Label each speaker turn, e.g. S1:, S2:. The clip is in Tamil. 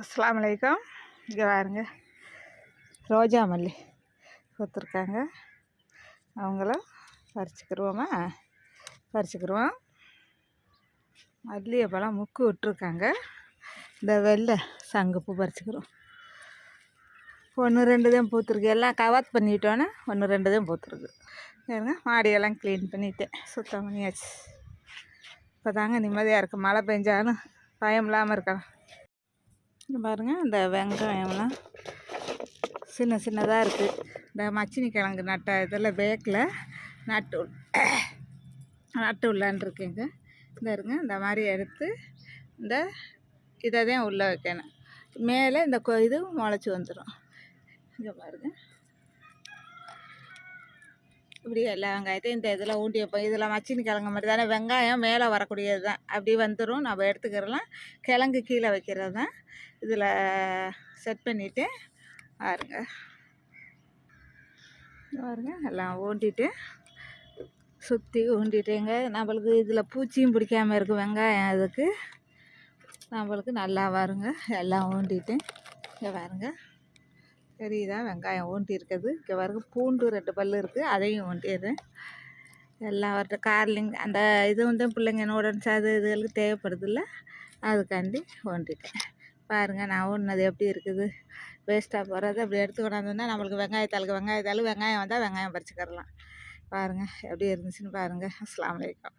S1: அஸ்லாம் வலைக்கம் இங்கே பாருங்க. ரோஜா மல்லி கொடுத்துருக்காங்க. அவங்களும் பறிச்சுக்கிருவோமா? பறிச்சுக்கிருவோம். மல்லிகைப்பழம் முக்கு விட்டுருக்காங்க. இந்த வெள்ளை சங்குப்பூ பறிச்சுக்கிறோம் ஒன்று ரெண்டு தான் பூத்துருக்கு. எல்லாம் கவாத் பண்ணிட்டோன்னே ஒன்று ரெண்டு தான் பூத்துருக்கு. ஏங்க மாடியெல்லாம் க்ளீன் பண்ணிட்டேன். சுத்தம் பண்ணியாச்சு. இப்போ தாங்க நிம்மதியாக இருக்குது மழை பெஞ்சாலும் பயம் இல்லாமல் இருக்கலாம் பாருங்கள் இந்த வெங்காயம்லாம் சின்ன சின்னதாக இருக்குது இந்த மச்சினி கிழங்கு நட்ட இதில் பேக்கில் நட்டு உள்- நட்டு உள்ளான்ருக்கேங்க இந்த இருங்க இந்த மாதிரி எடுத்து இந்த இதை தான் உள்ளே வைக்கணும். மேலே இந்த கொ இது முளைச்சி வந்துடும் இங்கே பாருங்க. இப்படி எல்லா வெங்காயத்தையும் இந்த இதில் ஊண்டி வைப்போம். இதில் மச்சினி கிழங்கு மாதிரி தானே. வெங்காயம் மேலே வரக்கூடியது தான். அப்படி வந்துடும் நம்ம எடுத்துக்கிறலாம். கிழங்கு கீழே வைக்கிறது தான். இதில் செட் பண்ணிவிட்டு பாருங்க. பாருங்க. எல்லாம் ஊண்டிட்டு சுற்றி ஊண்டிட்டேங்க நம்மளுக்கு இதில் பூச்சியும் பிடிக்காம இருக்கும் வெங்காயம் அதுக்கு. நம்மளுக்கு நல்லா வருங்க. எல்லாம் ஊண்டிட்டு. இங்கே பாருங்க. தெரியுதா? வெங்காயம் ஊண்டி இருக்குது. இங்கே பாருங்க பூண்டு ரெண்டு பல் இருக்குது அதையும் ஊண்டிடுறேன் எல்லாம் வரட்டும் கார்லிங் அந்த இது வந்து பிள்ளைங்க உடனே அது இதுகளுக்கு தேவைப்படுதில்ல அதுக்காண்டி ஊண்டிட்டேன். பாருங்கள் நான் ஊன்னது எப்படி இருக்குது? வேஸ்ட்டாக போகிறது அப்படி எடுத்து கொண்டாந்தோன்னா நம்மளுக்கு வெங்காயத்தாளுக்கு வெங்காயத்தாள் வெங்காயம் வந்தால் வெங்காயம் பறிச்சுக்கரலாம் பாருங்கள் எப்படி இருந்துச்சுன்னு பாருங்கள் அஸ்லாம் வலைக்கம்